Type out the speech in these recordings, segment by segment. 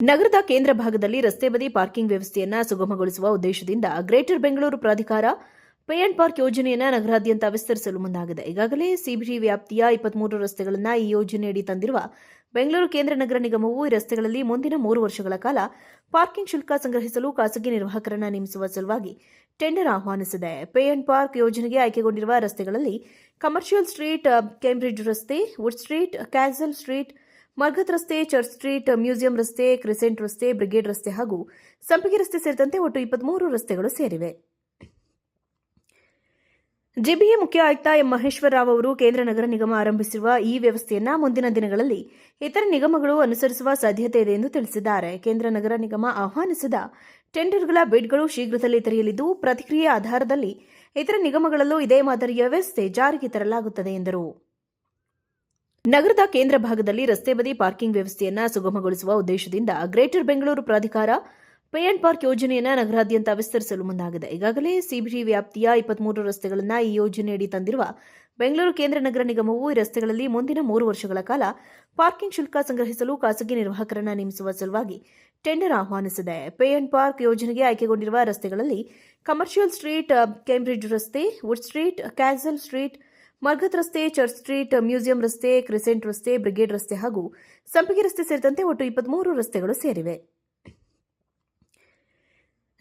ನಗರದ ಕೇಂದ್ರ ಭಾಗದಲ್ಲಿ ರಸ್ತೆ ಬದಿ ಪಾರ್ಕಿಂಗ್ ವ್ಯವಸ್ಥೆಯನ್ನ ಸುಗಮಗೊಳಿಸುವ ಉದ್ದೇಶದಿಂದ ಗ್ರೇಟರ್ ಬೆಂಗಳೂರು ಪ್ರಾಧಿಕಾರ ಪೇ ಅಂಡ್ ಪಾರ್ಕ್ ಯೋಜನೆಯನ್ನು ನಗರಾದ್ಯಂತ ವಿಸ್ತರಿಸಲು ಮುಂದಾಗಿದೆ. ಈಗಾಗಲೇ ಸಿಬಿಡಿ ವ್ಯಾಪ್ತಿಯ ಇಪ್ಪತ್ಮೂರು ರಸ್ತೆಗಳನ್ನು ಈ ಯೋಜನೆಯಡಿ ತಂದಿರುವ ಬೆಂಗಳೂರು ಕೇಂದ್ರ ನಗರ ನಿಗಮವು ಈ ರಸ್ತೆಗಳಲ್ಲಿ ಮುಂದಿನ ಮೂರು ವರ್ಷಗಳ ಕಾಲ ಪಾರ್ಕಿಂಗ್ ಶುಲ್ಕ ಸಂಗ್ರಹಿಸಲು ಖಾಸಗಿ ನಿರ್ವಾಹಕರನ್ನು ನೇಮಿಸುವ ಸಲುವಾಗಿ ಟೆಂಡರ್ ಆಹ್ವಾನಿಸಿದೆ. ಪೇ ಅಂಡ್ ಪಾರ್ಕ್ ಯೋಜನೆಗೆ ಆಯ್ಕೆಗೊಂಡಿರುವ ರಸ್ತೆಗಳಲ್ಲಿ ಕಮರ್ಷಿಯಲ್ ಸ್ಟ್ರೀಟ್, ಕೇಂಬ್ರಿಡ್ಜ್ ರಸ್ತೆ, wood street, castle street Magrath ರಸ್ತೆ, ಚರ್ಚ್ ಸ್ಟ್ರೀಟ್, ಮ್ಯೂಸಿಯಂ ರಸ್ತೆ, ಕ್ರಿಸೆಂಟ್ ರಸ್ತೆ, ಬ್ರಿಗೇಡ್ ರಸ್ತೆ ಹಾಗೂ ಸಂಪಿಗೆ ರಸ್ತೆ ಸೇರಿದಂತೆ ಒಟ್ಟು ಇಪ್ಪತ್ಮೂರು ರಸ್ತೆಗಳು ಸೇರಿವೆ. ಜಿಬಿಎ ಮುಖ್ಯ ಆಯುಕ್ತ ಎಂ ಮಹೇಶ್ವರ ರಾವ್ ಅವರು ಕೇಂದ್ರ ನಗರ ನಿಗಮ ಆರಂಭಿಸಿರುವ ಈ ವ್ಯವಸ್ಥೆಯನ್ನು ಮುಂದಿನ ದಿನಗಳಲ್ಲಿ ಇತರ ನಿಗಮಗಳು ಅನುಸರಿಸುವ ಸಾಧ್ಯತೆ ಇದೆ ಎಂದು ತಿಳಿಸಿದ್ದಾರೆ. ಕೇಂದ್ರ ನಗರ ನಿಗಮ ಆಹ್ವಾನಿಸಿದ ಟೆಂಡರ್ಗಳ ಬಿಡ್ಗಳು ಶೀಘ್ರದಲ್ಲೇ ತೆರೆಯಲಿದ್ದು, ಪ್ರತಿಕ್ರಿಯೆ ಆಧಾರದಲ್ಲಿ ಇತರ ನಿಗಮಗಳಲ್ಲೂ ಇದೇ ಮಾದರಿಯ ವ್ಯವಸ್ಥೆ ಜಾರಿಗೆ ತರಲಾಗುತ್ತದೆ ಎಂದರು. ನಗರದ ಕೇಂದ್ರ ಭಾಗದಲ್ಲಿ ರಸ್ತೆ ಬದಿ ಪಾರ್ಕಿಂಗ್ ವ್ಯವಸ್ಥೆಯನ್ನು ಸುಗಮಗೊಳಿಸುವ ಉದ್ದೇಶದಿಂದ ಗ್ರೇಟರ್ ಬೆಂಗಳೂರು ಪ್ರಾಧಿಕಾರ ಪೇ ಅಂಡ್ ಪಾರ್ಕ್ ಯೋಜನೆಯನ್ನು ನಗರಾದ್ಯಂತ ವಿಸ್ತರಿಸಲು ಮುಂದಾಗಿದೆ. ಈಗಾಗಲೇ ಸಿಬಿಟಿ ವ್ಯಾಪ್ತಿಯ ಇಪ್ಪತ್ಮೂರು ರಸ್ತೆಗಳನ್ನು ಈ ಯೋಜನೆಯಡಿ ತಂದಿರುವ ಬೆಂಗಳೂರು ಕೇಂದ್ರ ನಗರ ನಿಗಮವು ಈ ರಸ್ತೆಗಳಲ್ಲಿ ಮುಂದಿನ ಮೂರು ವರ್ಷಗಳ ಕಾಲ ಪಾರ್ಕಿಂಗ್ ಶುಲ್ಕ ಸಂಗ್ರಹಿಸಲು ಖಾಸಗಿ ನಿರ್ವಾಹಕರನ್ನು ನೇಮಿಸುವ ಸಲುವಾಗಿ ಟೆಂಡರ್ ಆಹ್ವಾನಿಸಿದೆ. ಪೇ ಅಂಡ್ ಪಾರ್ಕ್ ಯೋಜನೆಗೆ ಆಯ್ಕೆಗೊಂಡಿರುವ ರಸ್ತೆಗಳಲ್ಲಿ ಕಮರ್ಷಿಯಲ್ ಸ್ಟ್ರೀಟ್, ಕೇಂಬ್ರಿಡ್ಜ್ ರಸ್ತೆ, wood street, castle street Magrath ರಸ್ತೆ, ಚರ್ಚ್ ಸ್ಟ್ರೀಟ್, ಮ್ಯೂಸಿಯಂ ರಸ್ತೆ, ಕ್ರಿಸೆಂಟ್ ರಸ್ತೆ, ಬ್ರಿಗೇಡ್ ರಸ್ತೆ ಹಾಗೂ ಸಂಪಿಗೆ ರಸ್ತೆ ಸೇರಿದಂತೆ ಒಟ್ಟು ಇಪ್ಪತ್ಮೂರು ರಸ್ತೆಗಳು ಸೇರಿವೆ.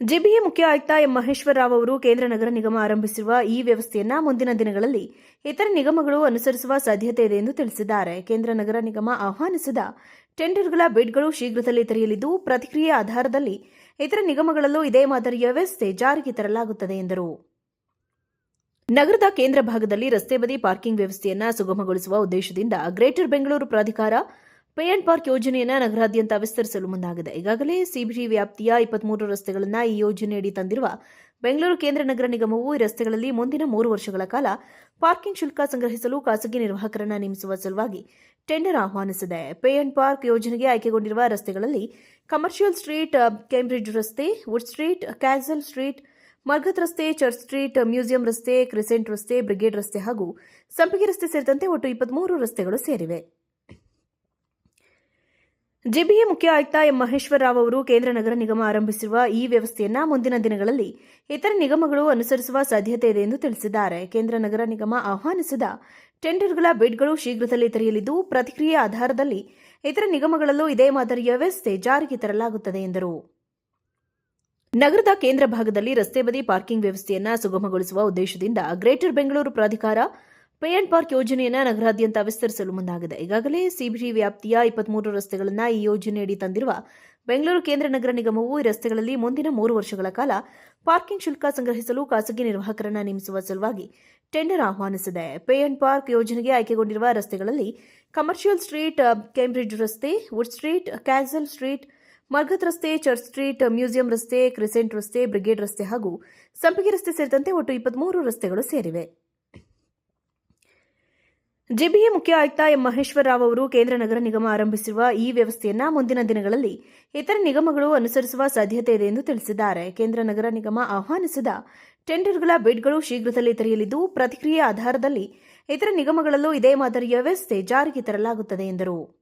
ಜೆಬಿಎ ಮುಖ್ಯ ಆಯುಕ್ತ ಎಂ ಮಹೇಶ್ವರ ರಾವ್ ಅವರು ಕೇಂದ್ರ ನಗರ ನಿಗಮ ಆರಂಭಿಸಿರುವ ಈ ವ್ಯವಸ್ಥೆಯನ್ನು ಮುಂದಿನ ದಿನಗಳಲ್ಲಿ ಇತರ ನಿಗಮಗಳು ಅನುಸರಿಸುವ ಸಾಧ್ಯತೆ ಇದೆ ಎಂದು ತಿಳಿಸಿದ್ದಾರೆ. ಕೇಂದ್ರ ನಗರ ನಿಗಮ ಆಹ್ವಾನಿಸಿದ ಟೆಂಡರ್ಗಳ ಬಿಡ್ಗಳು ಶೀಘ್ರದಲ್ಲೇ ತೆರೆಯಲಿದ್ದು, ಪ್ರತಿಕ್ರಿಯೆ ಆಧಾರದಲ್ಲಿ ಇತರ ನಿಗಮಗಳಲ್ಲೂ ಇದೇ ಮಾದರಿಯ ವ್ಯವಸ್ಥೆ ಜಾರಿಗೆ ತರಲಾಗುತ್ತದೆ ಎಂದರು. ನಗರದ ಕೇಂದ್ರ ಭಾಗದಲ್ಲಿ ರಸ್ತೆ ಬದಿ ಪಾರ್ಕಿಂಗ್ ವ್ಯವಸ್ಥೆಯನ್ನು ಸುಗಮಗೊಳಿಸುವ ಉದ್ದೇಶದಿಂದ ಗ್ರೇಟರ್ ಬೆಂಗಳೂರು ಪ್ರಾಧಿಕಾರ ಪೇ ಅಂಡ್ ಪಾರ್ಕ್ ಯೋಜನೆಯನ್ನು ನಗರಾದ್ಯಂತ ವಿಸ್ತರಿಸಲು ಮುಂದಾಗಿದೆ. ಈಗಾಗಲೇ ಸಿಬಿಡಿ ವ್ಯಾಪ್ತಿಯ ಇಪ್ಪತ್ಮೂರು ರಸ್ತೆಗಳನ್ನು ಈ ಯೋಜನೆಯಡಿ ತಂದಿರುವ ಬೆಂಗಳೂರು ಕೇಂದ್ರ ನಗರ ನಿಗಮವು ಈ ರಸ್ತೆಗಳಲ್ಲಿ ಮುಂದಿನ ಮೂರು ವರ್ಷಗಳ ಕಾಲ ಪಾರ್ಕಿಂಗ್ ಶುಲ್ಕ ಸಂಗ್ರಹಿಸಲು ಖಾಸಗಿ ನಿರ್ವಾಹಕರನ್ನು ನೇಮಿಸುವ ಸಲುವಾಗಿ ಟೆಂಡರ್ ಆಹ್ವಾನಿಸಿದೆ. ಪೇ ಅಂಡ್ ಪಾರ್ಕ್ ಯೋಜನೆಗೆ ಆಯ್ಕೆಗೊಂಡಿರುವ ರಸ್ತೆಗಳಲ್ಲಿ ಕಮರ್ಷಿಯಲ್ ಸ್ಟ್ರೀಟ್, ಕೇಂಬ್ರಿಡ್ಜ್ ರಸ್ತೆ, wood street, castle street Magrath ರಸ್ತೆ, ಚರ್ಚ್ ಸ್ಟ್ರೀಟ್, ಮ್ಯೂಸಿಯಂ ರಸ್ತೆ, ಕ್ರಿಸೆಂಟ್ ರಸ್ತೆ, ಬ್ರಿಗೇಡ್ ರಸ್ತೆ ಹಾಗೂ ಸಂಪಿಗೆ ರಸ್ತೆ ಸೇರಿದಂತೆ ಒಟ್ಟು ಇಪ್ಪತ್ಮೂರು ರಸ್ತೆಗಳು ಸೇರಿವೆ. ಜೆಬಿಎ ಮುಖ್ಯ ಆಯುಕ್ತ ಎಂ ಮಹೇಶ್ವರ ರಾವ್ ಅವರು ಕೇಂದ್ರ ನಗರ ನಿಗಮ ಆರಂಭಿಸಿರುವ ಈ ವ್ಯವಸ್ಥೆಯನ್ನ ಮುಂದಿನ ದಿನಗಳಲ್ಲಿ ಇತರ ನಿಗಮಗಳು ಅನುಸರಿಸುವ ಸಾಧ್ಯತೆ ಇದೆ ಎಂದು ತಿಳಿಸಿದ್ದಾರೆ. ಕೇಂದ್ರ ನಗರ ನಿಗಮ ಆಹ್ವಾನಿಸಿದ ಟೆಂಡರ್ಗಳ ಬಿಡ್ಗಳು ಶೀಘ್ರದಲ್ಲೇ ತೆರೆಯಲಿದ್ದು, ಪ್ರತಿಕ್ರಿಯೆ ಆಧಾರದಲ್ಲಿ ಇತರ ನಿಗಮಗಳಲ್ಲೂ ಇದೇ ಮಾದರಿಯ ವ್ಯವಸ್ಥೆ ಜಾರಿಗೆ ತರಲಾಗುತ್ತದೆ ಎಂದರು. ನಗರದ ಕೇಂದ್ರ ಭಾಗದಲ್ಲಿ ರಸ್ತೆ ಬದಿ ಪಾರ್ಕಿಂಗ್ ವ್ಯವಸ್ಥೆಯನ್ನು ಸುಗಮಗೊಳಿಸುವ ಉದ್ದೇಶದಿಂದ ಗ್ರೇಟರ್ ಬೆಂಗಳೂರು ಪ್ರಾಧಿಕಾರ ಪೇ ಅಂಡ್ ಪಾರ್ಕ್ ಯೋಜನೆಯನ್ನು ನಗರಾದ್ಯಂತ ವಿಸ್ತರಿಸಲು ಮುಂದಾಗಿದೆ. ಈಗಾಗಲೇ ಸಿಬಿಡಿ ವ್ಯಾಪ್ತಿಯ ಇಪ್ಪತ್ಮೂರು ರಸ್ತೆಗಳನ್ನು ಈ ಯೋಜನೆಯಡಿ ತಂದಿರುವ ಬೆಂಗಳೂರು ಕೇಂದ್ರ ನಗರ ನಿಗಮವು ಈ ರಸ್ತೆಗಳಲ್ಲಿ ಮುಂದಿನ ಮೂರು ವರ್ಷಗಳ ಕಾಲ ಪಾರ್ಕಿಂಗ್ ಶುಲ್ಕ ಸಂಗ್ರಹಿಸಲು ಖಾಸಗಿ ನಿರ್ವಾಹಕರನ್ನು ನೇಮಿಸುವ ಸಲುವಾಗಿ ಟೆಂಡರ್ ಆಹ್ವಾನಿಸಿದೆ. ಪೇ ಅಂಡ್ ಪಾರ್ಕ್ ಯೋಜನೆಗೆ ಆಯ್ಕೆಗೊಂಡಿರುವ ರಸ್ತೆಗಳಲ್ಲಿ ಕಮರ್ಷಿಯಲ್ ಸ್ಟ್ರೀಟ್, ಕೇಂಬ್ರಿಡ್ಜ್ ರಸ್ತೆ, wood street, castle street Magrath ರಸ್ತೆ, ಚರ್ಚ್ ಸ್ಟ್ರೀಟ್, ಮ್ಯೂಸಿಯಂ ರಸ್ತೆ, ಕ್ರಿಸೆಂಟ್ ರಸ್ತೆ, ಬ್ರಿಗೇಡ್ ರಸ್ತೆ ಹಾಗೂ ಸಂಪಿಗೆ ರಸ್ತೆ ಸೇರಿದಂತೆ ಒಟ್ಟು ಇಪ್ಪತ್ಮೂರು ರಸ್ತೆಗಳು ಸೇರಿವೆ. ಜೆಬಿಎ ಮುಖ್ಯ ಆಯುಕ್ತ ಎಂ ಮಹೇಶ್ವರ ರಾವ್ ಅವರು ಕೇಂದ್ರ ನಗರ ನಿಗಮ ಆರಂಭಿಸಿರುವ ಈ ವ್ಯವಸ್ಥೆಯನ್ನ ಮುಂದಿನ ದಿನಗಳಲ್ಲಿ ಇತರ ನಿಗಮಗಳು ಅನುಸರಿಸುವ ಸಾಧ್ಯತೆ ಇದೆ ಎಂದು ತಿಳಿಸಿದ್ದಾರೆ. ಕೇಂದ್ರ ನಗರ ನಿಗಮ ಆಹ್ವಾನಿಸಿದ ಟೆಂಡರ್ಗಳ ಬಿಡ್ಗಳು ಶೀಘ್ರದಲ್ಲೇ ತೆರೆಯಲಿದ್ದು, ಪ್ರತಿಕ್ರಿಯೆ ಆಧಾರದಲ್ಲಿ ಇತರ ನಿಗಮಗಳಲ್ಲೂ ಇದೇ ಮಾದರಿಯ ವ್ಯವಸ್ಥೆ ಜಾರಿಗೆ ತರಲಾಗುತ್ತದೆ ಎಂದರು.